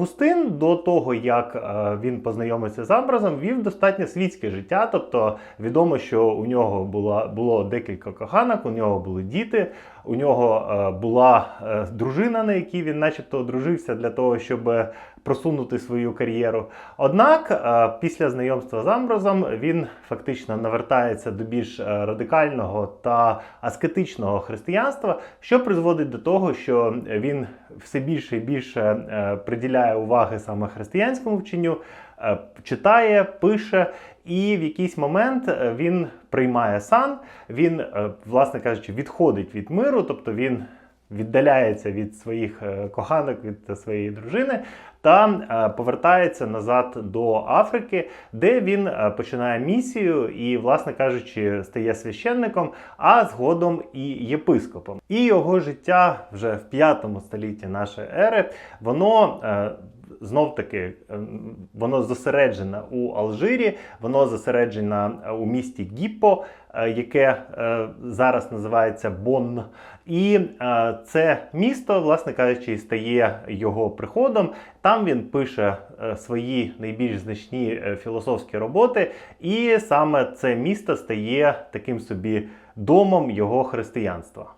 Августин до того, як е, він познайомився з Амбразом, вів достатньо світське життя. Тобто відомо, що у нього була, було декілька коханок, у нього були діти, у нього е, була е, дружина, на якій він начебто одружився для того, щоб просунути свою кар'єру. Однак, е, після знайомства з Амброзом він фактично навертається до більш е, радикального та аскетичного християнства, що призводить до того, що він все більше і більше е, приділяє уваги саме християнському вченню, читає, пише, і в якийсь момент він приймає сан, він, власне кажучи, відходить від миру, тобто він віддаляється від своїх коханок, від своєї дружини та е, повертається назад до Африки, де він е, починає місію і, власне кажучи, стає священником, а згодом і єпископом. І його життя вже в 5 столітті нашої ери, воно. е, Знов таки, воно зосереджене у Алжирі, воно зосереджене у місті Гіппо, яке зараз називається Бонн. І це місто, власне кажучи, стає його приходом. Там він пише е, свої найбільш значні е, філософські роботи, і саме це місто стає таким собі домом його християнства.